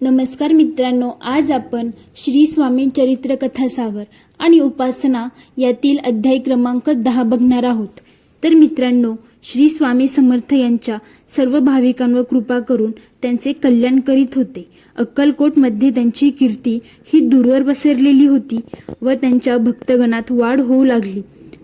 नमस्कार मित्रांनो आज आपण श्री स्वामी चरित्र कथासागर आणि उपासना यातील अध्याय क्रमांक दहा बघणार आहोत. तर मित्रांनो श्री स्वामी समर्थ यांच्या सर्व भाविकांवर कृपा करून त्यांचे कल्याण करीत होते. अक्कलकोटमध्ये त्यांची कीर्ती ही दूरवर पसरलेली होती व त्यांच्या भक्तगणात वाढ होऊ लागली.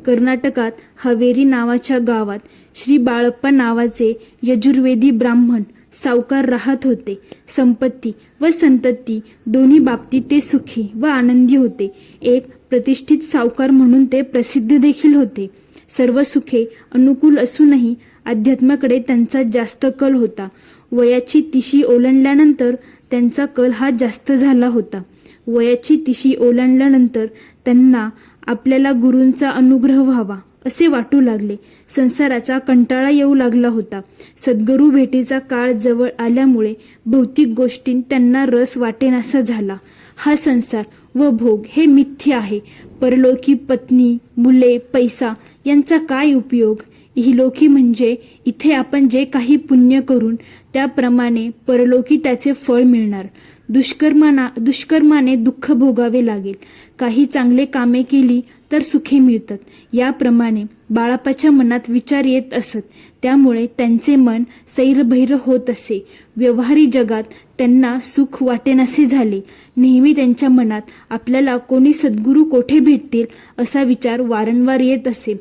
कर्नाटकात हवेरी नावाच्या गावात श्री बाळप्पा नावाचे यजुर्वेदी ब्राह्मण सावकार राहत होते. संपत्ती व संतती दोन्ही बाबतीत ते सुखी व आनंदी होते. एक प्रतिष्ठित सावकार म्हणून ते प्रसिद्ध देखील होते. सर्व सुखे अनुकूल असूनही अध्यात्माकडे त्यांचा जास्त कल होता. वयाची तिशी ओलांडल्यानंतर त्यांचा कल हा जास्त झाला होता. वयाची तिशी ओलांडल्यानंतर त्यांना आपल्याला गुरूंचा अनुग्रह व्हावा. असे वाटू लागले. संसाराचा कंटाळा येऊ लागला होता. सद्गुरू भेटीचा काळ जवळ आल्यामुळे भौतिक गोष्टींत त्यांना रस वाटेनासा झाला. हा संसार व भोग हे मिथ्य आहे. परलोकी पत्नी मुले पैसा यांचा काय उपयोग? इहलोकी म्हणजे इथे आपण जे काही पुण्य करून त्याप्रमाणे परलोकी त्याचे फळ मिळणार. दुष्कर्माना दुष्कर्माने दुःख भोगावे लागेल. काही चांगले कामे केली तर सुखे मिळतात. याप्रमाणे बाळापाच्या मनात विचार येत असत. त्यामुळे त्यांचे मन सैरभैर होत असे. व्यवहारी जगात त्यांना सुख वाटेनासे झाले. नेहमी त्यांच्या मनात आपल्याला कोणी सद्गुरू कोठे भेटतील असा विचार वारंवार येत असे.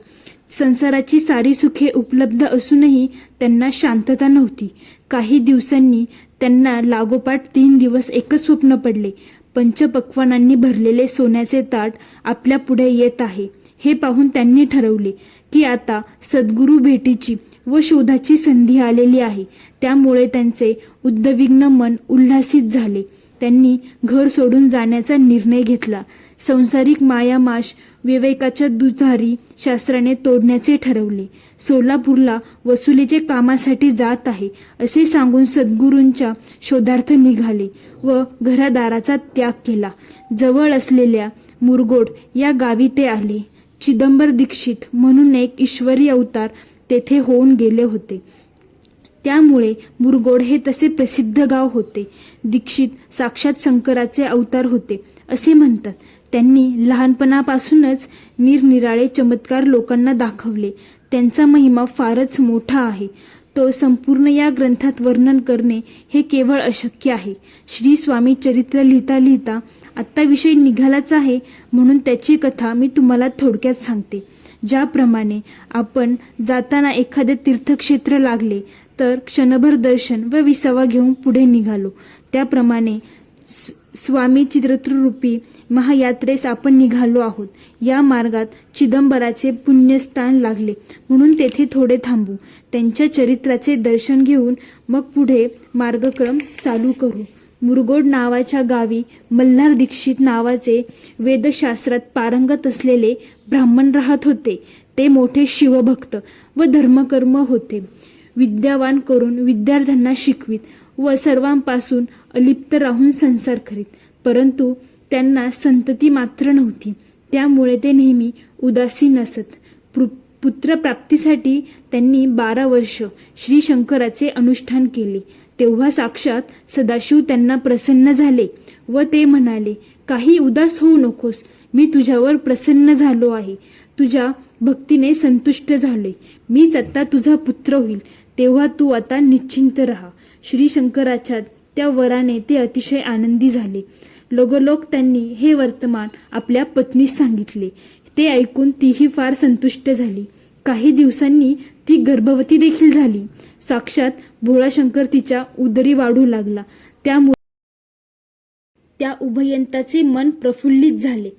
संसाराची सारी सुखे उपलब्ध असूनही त्यांना शांतता नव्हती. काही दिवसांनी त्यांना लागोपाठ तीन दिवस एकच स्वप्न पडले. पंचपक्वानांनी भरलेले सोन्याचे ताट आपल्या पुढे येत आहे. हे पाहून त्यांनी ठरवले की आता सद्गुरू भेटीची व शोधाची संधी आलेली आहे. त्यामुळे त्यांचे उद्दविग्न मन उल्हासित झाले. त्यांनी घर सोडून जाण्याचा निर्णय घेतला. संसारिक मायामाश विवेकाच्या दुधारी शास्त्राने तोडण्याचे ठरवले. सोलापूरला वसुलीचे कामासाठी जात आहे असे सांगून सद्गुरूंच्या शोधार्थ निघाले व घरादाराचा त्याग केला. जवळ असलेल्या मुरगोड या गावी ते आले. चिदंबर दीक्षित म्हणून एक ईश्वरी अवतार तेथे होऊन गेले होते. त्यामुळे मुरगोड हे तसे प्रसिद्ध गाव होते. दीक्षित साक्षात शंकराचे अवतार होते असे म्हणतात. त्यांनी लहानपणापासूनच निरनिराळे चमत्कार लोकांना दाखवले. त्यांचा महिमा फारच मोठा आहे. तो संपूर्ण या ग्रंथात वर्णन करणे हे केवळ अशक्य आहे. श्री स्वामी चरित्र लिहिता लिहिता आत्ता विषय निघालाच आहे म्हणून त्याची कथा मी तुम्हाला थोडक्यात सांगते. ज्याप्रमाणे आपण जाताना एखादे तीर्थक्षेत्र लागले तर क्षणभर दर्शन व विसावा घेऊन पुढे निघालो. त्याप्रमाणे स्वामी चित्रतृरूपी महायात्रेस आपण निघालो आहोत. या मार्गात चिदंबराचे पुण्यस्थान लागले. म्हणून तेथे थोडे थांबू. त्यांच्या चरित्राचे दर्शन घेऊन मग पुढे मार्गक्रम चालू करू. मुरगोड नावाच्या गावी मल्हार दीक्षित नावाचे वेदशास्त्रात पारंगत असलेले ब्राह्मण राहत होते. ते मोठे शिवभक्त व धर्मकर्म होते. विद्यावान करून विद्यार्थ्यांना शिकवीत व सर्वांपासून अलिप्त राहून संसार करीत. परंतु त्यांना संतती मात्र नव्हती. त्यामुळे ते नेहमी उदासीन असत पु- पुत्रप्राप्तीसाठी त्यांनी बारा वर्ष श्री शंकराचे अनुष्ठान केले. तेव्हा साक्षात सदाशिव त्यांना प्रसन्न झाले व ते म्हणाले काही उदास होऊ नकोस. मी तुझ्यावर प्रसन्न झालो आहे. तुझ्या भक्तीने संतुष्ट झालोय. मीच आत्ता तुझा पुत्र होईल. तेव्हा तू आता निश्चिंत राहा. श्री शंकराच्या त्या वराने ते अतिशय आनंदी झाले. लगोलोक त्यांनी हे वर्तमान आपल्या पत्नीस सांगितले. ते ऐकून तीही फार संतुष्ट झाली. काही दिवसांनी ती गर्भवती देखील झाली. साक्षात भोळाशंकर तिच्या उदरी वाढू लागला. त्यामुळे त्या उभयंताचे मन प्रफुल्लित झाले.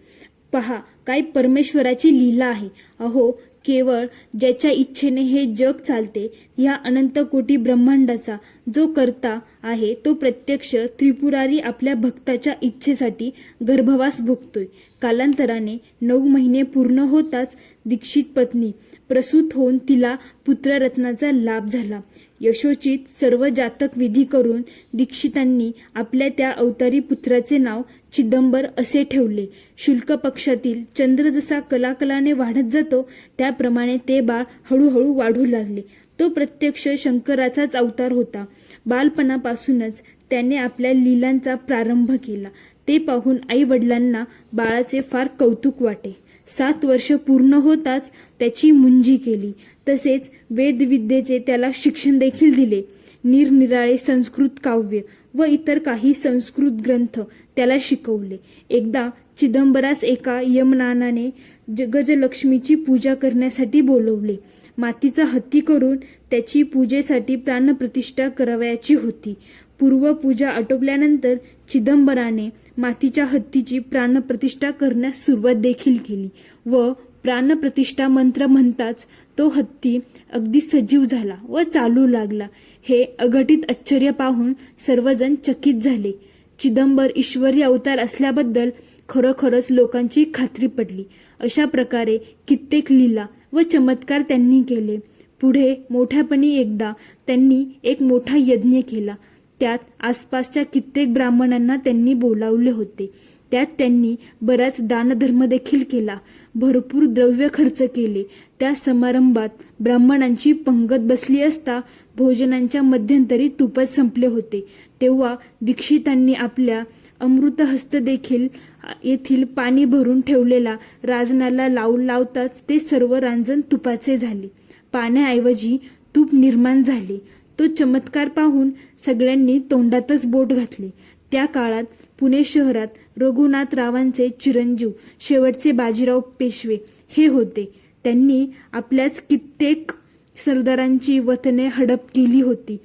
पहा काय परमेश्वराची लीला आहे. अहो केवळ ज्याच्या इच्छेने हे जग चालते ह्या अनंत कोटी ब्रह्मांडाचा जो करता आहे तो प्रत्यक्ष त्रिपुरारी आपल्या भक्ताच्या इच्छेसाठी गर्भवास भोगतोय. कालांतराने नऊ महिने पूर्ण होताच दीक्षित पत्नी प्रसूत होऊन तिला पुत्ररत्नाचा लाभ झाला. यशोचित सर्व जातक विधी करून दीक्षितांनी आपल्या त्या अवतारी पुत्राचे नाव चिदंबर असे ठेवले. शुल्क पक्षातील चंद्र जसा कलाकलाने वाढत जातो त्याप्रमाणे ते बाळ हळूहळू वाढू लागले. तो प्रत्यक्ष शंकराचाच अवतार होता. बालपणापासूनच त्याने आपल्या लीलांचा प्रारंभ केला. ते पाहून आई वडिलांना बाळाचे फार कौतुक वाटे. सात वर्ष पूर्ण होताच त्याची मुंजी केली. तसेच वेदविद्येचे त्याला शिक्षण देखील दिले. निरनिराळे संस्कृत काव्य व इतर काही संस्कृत ग्रंथ त्याला शिकवले. एकदा चिदंबरास एका यमनानाने जगजलक्ष्मीची गजलक्ष्मीची पूजा करण्यासाठी बोलवले. मातीचा हत्ती करून त्याची पूजेसाठी प्राणप्रतिष्ठा करावयाची होती. पूर्वपूजा आटोपल्यानंतर चिदंबराने मातीच्या हत्तीची प्राणप्रतिष्ठा करण्यास सुरुवात देखील केली व प्राणप्रतिष्ठा मंत्र म्हणताच तो हत्ती अगदी सजीव झाला व चालू लागला. हे अघटित आश्चर्य पाहून सर्वजण चकित झाले. चिदंबर ईश्वरी अवतार असल्याबद्दल खरोखरच लोकांची खात्री पडली. अशा प्रकारे कित्येक लीला व चमत्कार त्यांनी केले. पुढे मोठ्यापणी एकदा त्यांनी एक मोठा यज्ञ केला. त्यात आसपासच्या कित्येक ब्राह्मणांना त्यांनी बोलावले होते. त्यात त्यांनी बराच दानधर्म देखील केला. भरपूर द्रव्य खर्च केले. त्या समारंभात ब्राह्मणांची पंगत बसली असता भोजनांच्या मध्यंतरी तुपच संपले होते. तेव्हा दीक्षितांनी आपल्या अमृतहस्त देखील येथील पाणी भरून ठेवलेला राजनाला लावून लावताच ते सर्व रांजण तुपाचे झाले. पाण्याऐवजी तूप निर्माण झाले. तो चमत्कार पाहून सगळ्यांनी तोंडातच बोट घातले. त्या काळात पुणे शहरात रघुनाथरावांचे चिरंजीव शेवटचे बाजीराव पेशवे हे होते. त्यांनी आपल्याच कित्येक सरदारांची वतने हडप केली होती.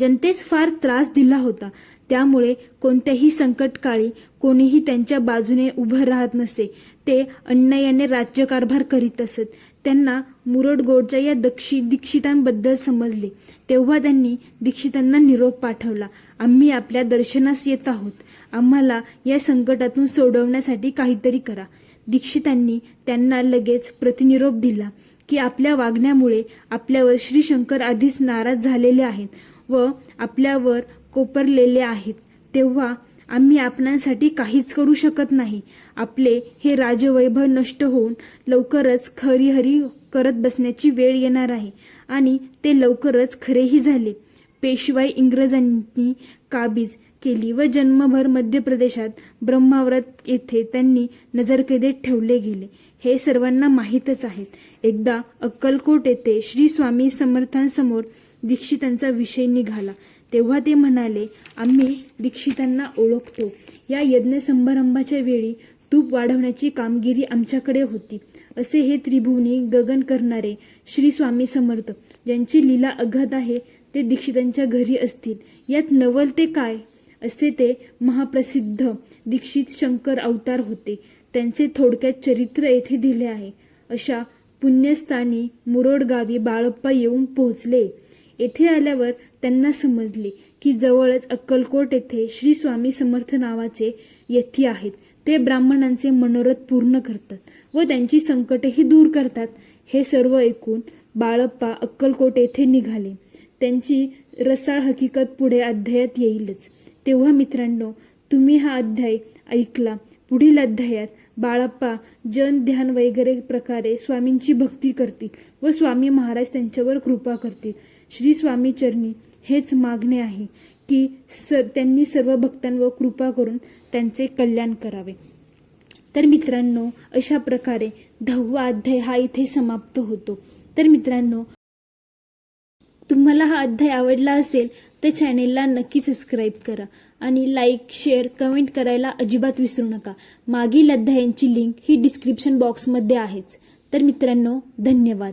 जनतेस फार त्रास दिला होता. त्यामुळे कोणत्याही संकटकाळी कोणीही त्यांच्या बाजूने उभं राहत नसे. ते अन्यायाने राज्यकारभार करीत असत. त्यांना मुरडगोडच्या या दक्षी दीक्षितांबद्दल समजले. तेव्हा त्यांनी दीक्षितांना निरोप पाठवला. आम्ही आपल्या दर्शनास येत आहोत. आम्हाला या संकटातून सोडवण्यासाठी काहीतरी करा. दीक्षितांनी त्यांना लगेच प्रतिनिरोप दिला की आपल्या वागण्यामुळे आपल्यावर श्रीशंकर आधीच नाराज झालेले आहेत व आपल्यावर कोपरलेले आहेत. तेव्हा आम्ही आपणांसाठी काहीच करू शकत नाही. आपले हे राजवैभव नष्ट होऊन लवकरच खरीहरी करत बसण्याची वेळ येणार आहे. आणि ते लवकरच खरेही झाले. पेशवाई इंग्रजांनी काबीज केली व जन्मभर मध्य प्रदेशात ब्रह्मावरत येथे त्यांनी नजरकैदेत ठेवले गेले. हे सर्वांना माहीतच आहेत एकदा अक्कलकोट येथे श्री स्वामी समर्थांसमोर दीक्षितांचा विषय निघाला. तेव्हा ते म्हणाले आम्ही दीक्षितांना ओळखतो. या यज्ञ संभारंभाच्या वेळी तूप वाढवण्याची कामगिरी आमच्याकडे होती. असे हे त्रिभुवनी गगन करणारे श्री स्वामी समर्थ ज्यांची लीला अगाध आहे ते दीक्षितांच्या घरी असतील. यात नवल ते काय? असे ते महाप्रसिद्ध दीक्षित शंकर अवतार होते. त्यांचे थोडक्यात चरित्र येथे दिले आहे. अशा पुण्यस्थानी मुरोड गावी बाळप्पा येऊन पोहोचले. येथे आल्यावर त्यांना समजले की जवळच अक्कलकोट येथे श्री स्वामी समर्थ नावाचे यथी आहेत. ते ब्राह्मणांचे मनोरथ पूर्ण करतात व त्यांची संकटेही दूर करतात. हे सर्व ऐकून बाळप्पा अक्कलकोट येथे निघाले. त्यांची रसाळ हकीकत पुढे अध्यायात येईलच. तेव्हा मित्रांनो तुम्ही हा अध्याय ऐकला. पुढील अध्यायात बाळप्पा जन ध्यान वगैरे प्रकारे स्वामींची भक्ती करतील व स्वामी महाराज त्यांच्यावर कृपा करतील. श्री स्वामी चरणी हेच मागणे आहे की स त्यांनी सर्व भक्तांवर कृपा करून त्यांचे कल्याण करावे. तर मित्रांनो अशा प्रकारे दहावा अध्याय हा इथे समाप्त होतो. तर मित्रांनो तुम्हाला हा अध्याय आवडला असेल तर चॅनेलला नक्की सबस्क्राईब करा आणि लाईक शेअर कमेंट करायला अजिबात विसरू नका. मागील अध्यायांची लिंक ही डिस्क्रिप्शन बॉक्समध्ये आहेच. तर मित्रांनो धन्यवाद.